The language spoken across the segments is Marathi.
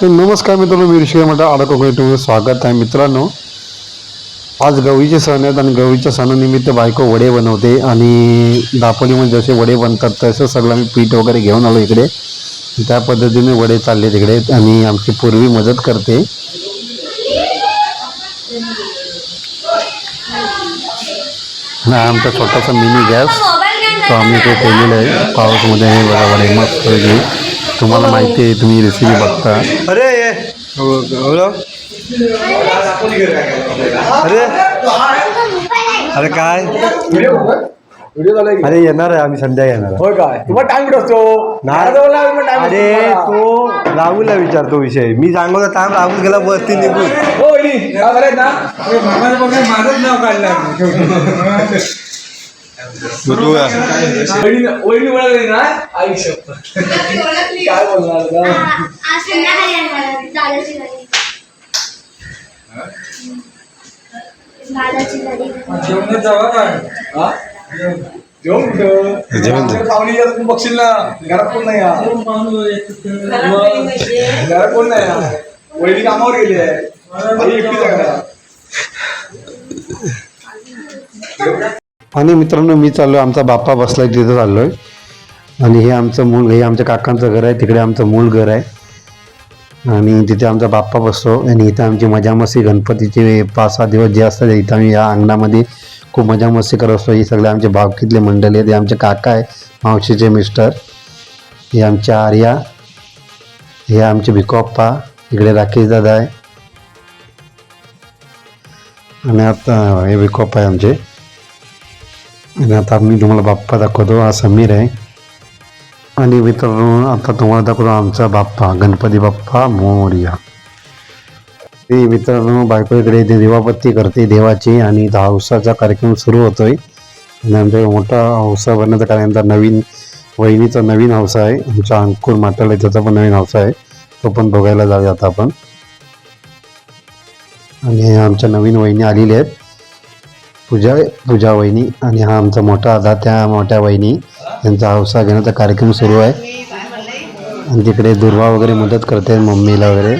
तर नमस्कार मित्रांनो मी ऋषी म्हणता आडा कोकणी तुम्ही स्वागत आहे मित्रांनो. आज गवळीचे सण आहेत आणि गवळीच्या सणानिमित्त बायको वडे बनवते आणि दापोलीमध्ये जसे वडे बनतात तसं सगळं मी पीठ वगैरे घेऊन आलो इकडे. त्या पद्धतीने वडे चालले तिकडे आणि आमची पूर्वी मदत करते. ना हा आमचा छोटासा मिनी गॅस. तो आम्ही ते ठेवलेलं आहे. पाऊसमध्ये वडे मस्त तुम्हाला माहिती आहे तुम्ही रेसिपी बघता. अरे अरे. अरे काय? अरे येणार आहे आम्ही संध्या येणार आहे. होय काय? तुम्हाला टाइम कुठं असतो? नाही. अरे तो राहुलला विचारतो विषय. मी सांगतो टाइम राहुल गेला बसती निघून. हो वहिनी, काय ना. नाव काढलं वहिनी ना आई शपथ काय बोलणार जेवणात जावा काय? हा? जेवण पाहुणे बघशील ना घरात कोण नाही या. घरात कोण नाही या. वहिनी कामावर गेली आहे. आई आहे घरात. आणि मित्रांनो मी चाललो आमचा बाप्पा बसलाय तिथं चाललो आहे आणि हे आमचं मूळ हे आमच्या काकांचं घर आहे तिकडे आमचं मूळ घर आहे. आणि तिथे आमचा बाप्पा बसतो आणि इथं आमची मजा मस्ती गणपतीचे पाच सहा दिवस जे असतात इथं आम्ही या अंगणामध्ये खूप मजामस्ती करत असतो. हे सगळे आमचे भावकीतले मंडळी आहेत हे आमचे काका आहे मावशीचे मिस्टर हे आमचे आर्या हे आमचे भिकोप्पा इकडे राकेश दादा आहे. आणि आता हे भिकोप्पा आहे आमचे. आणि आता मी तुम्हाला बाप्पा दाखवतो हा समीर आहे. आणि मित्रांनो आता तुम्हाला दाखवतो आमचा बाप्पा गणपती बाप्पा मोर्या. ते मित्रांनो बायको इकडे ते देवापत्ती करते देवाची आणि इथं हौसाचा कार्यक्रम सुरू होतोय. आणि आमच्या मोठा हौसा बनण्याचा कारण नवीन वहिनीचा नवीन हौसा आहे. आमचा अंकुर माटाला त्याचा पण नवीन हौसा आहे. तो पण बघायला जाऊया आता आपण. आणि आमच्या नवीन वहिनी आलेल्या आहेत. पूजा पूजा वहिनी आणि हा आमचा मोठा दादा त्या मोठ्या वहिनी. यांचा हौसा घेण्याचा कार्यक्रम सुरू आहे. आणि तिकडे दुर्वा वगैरे मदत करते मम्मीला वगैरे.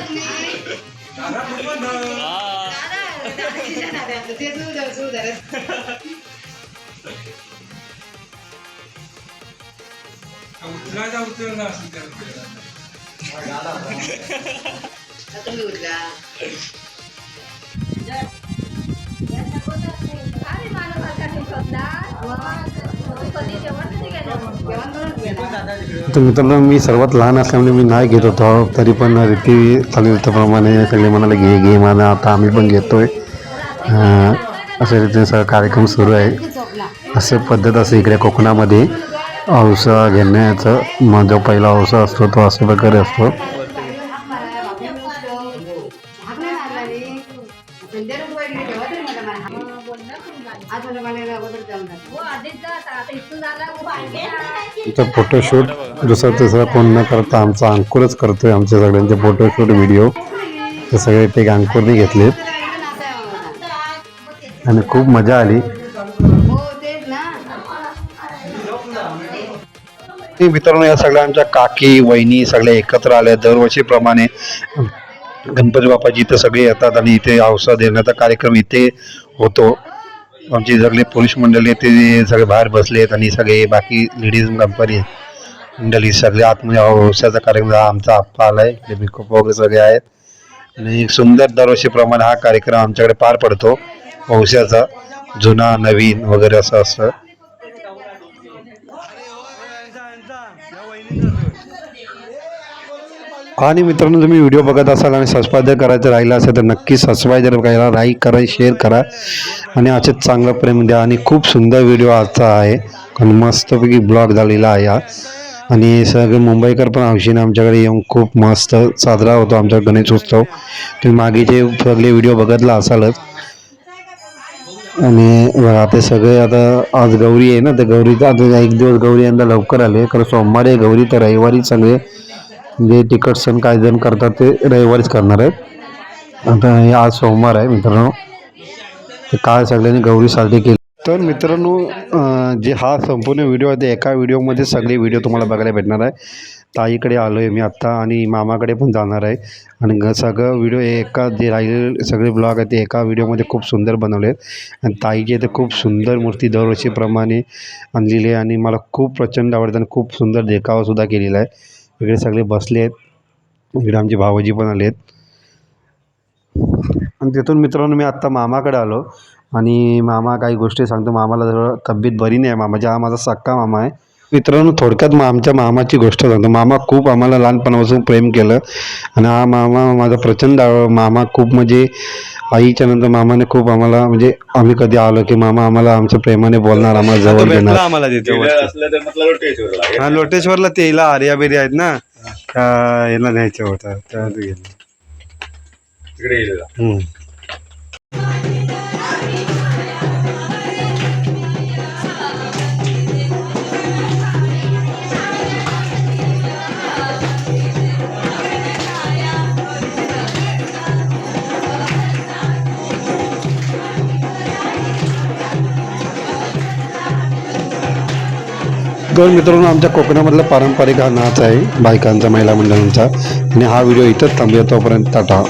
तर मित्रांनो मी सर्वात लहान असल्यामुळे मी नाही घेत होतो तरी पण रीती चालेल त्याप्रमाणे सगळे म्हणाले घे घे म्हणा आता आम्ही पण घेतोय. अशा रीतीने सगळा कार्यक्रम सुरू आहे. असे पद्धत असते इकडे कोकणामध्ये. औसा घेण्याचं जो पहिला औसा असतो तो अशा प्रकारे असतो. इथं फोटोशूट दुसरं तिसरं कोण न करता आमचा अंकुरच करतोय आमच्या सगळ्यांचे फोटोशूट व्हिडिओ ते सगळे टेक अंकुरने घेतलेत. आणि खूप मजा आली. ते मित्रांनो या सगळ्या आमच्या काकी वहिनी सगळ्या एकत्र आल्या दरवर्षीप्रमाणे. गणपती बाप्पाची इथं सगळे येतात आणि इथे औषध देण्याचा कार्यक्रम इथे होतो. आमची सगळे पुरुष मंडळी आहेत ते सगळे बाहेर बसलेत आणि सगळे बाकी लेडीज कंपनी मंडळी सगळे आतमध्ये औषधाचा कार्यक्रम हा आमचा आप्पा आलाय. ते बिकोप वगैरे सगळे आहेत. आणि सुंदर दरवर्षीप्रमाणे हा कार्यक्रम आमच्याकडे पार पडतो. औषधाचा जुना नवीन वगैरे असं असतं. आणि मित्रांनो तुम्ही व्हिडिओ बघत असाल आणि सबस्क्राईब जर करायचं राहिलं असेल तर नक्की सबस्क्राईब जर करायला लाईक करा शेअर करा. आणि असेच चांगलं प्रेम द्या. आणि खूप सुंदर व्हिडिओ आजचा आहे. आणि मस्तपैकी ब्लॉग झालेला आहे हा. आणि सगळे मुंबईकर पण हौशीने आमच्याकडे येऊन खूप मस्त साजरा होतो आमचा गणेश उत्सव. तुम्ही मागेचे सगळे व्हिडिओ बघितला असालच. आणि बघा ते सगळे आता आज गौरी आहे ना तर गौरीचा आता एक दिवस गौरी यंदा लवकर आले. कारण सोमवारी गौरी तर रविवारी सगळे जे तिकट सण काय जण करतात ते रविवारीच करणार आहेत. आता हे आज सोमवार आहे मित्रांनो. ते काल सगळ्यांनी गौरी साजरी केली. तर मित्रांनो जे हा संपूर्ण व्हिडिओ आहे ते एका व्हिडिओमध्ये सगळे व्हिडिओ तुम्हाला बघायला भेटणार आहे. ताईकडे आलो आहे मी आत्ता आणि मामाकडे पण जाणार आहे. आणि ग सगळं व्हिडिओ हे एका जे राहिलेले सगळे ब्लॉग आहेत ते एका व्हिडिओमध्ये खूप सुंदर बनवले आहेत. आणि ताईची तर खूप सुंदर मूर्ती दरवर्षीप्रमाणे आणलेली आहे आणि मला खूप प्रचंड आवडतं आणि खूप सुंदर देखावासुद्धा केलेला आहे. इकडे सगळे बसले आहेत. इकडे आमचे भावजी पण आले आहेत आणि तिथून मित्रांनो मी आत्ता मामाकडे आलो. आणि मामा काही गोष्टी सांगतो. मामाला जरा तब्येत बरी नाही आहे. मामाची हा माझा सक्का मामा आहे मित्रांनो थोडक्यात मा आमच्या मामाची गोष्ट सांगतो. मामा खूप आम्हाला लहानपणापासून प्रेम केलं. आणि हा मामा माझा प्रचंड मामा खूप म्हणजे आईच्या नंतर मामाने खूप आम्हाला म्हणजे आम्ही कधी आलो की मामा आम्हाला आमच्या प्रेमाने बोलणार आम्हाला जवळ घेणार. आम्हाला तिथे वरती. असलं तर म्हटलं रोटेश्वरला हा लोटेश्वरला ते हिला आर्या बिर्या आहेत ना याला न्यायचं होतं त्या गेलं. तिकडे तर मित्रांनो आमच्या कोकणामधला पारंपरिक हा नाच आहे बायकांचा महिला मंडळांचा. आणि हा व्हिडिओ इथंच थांबूया तोपर्यंत टाटा.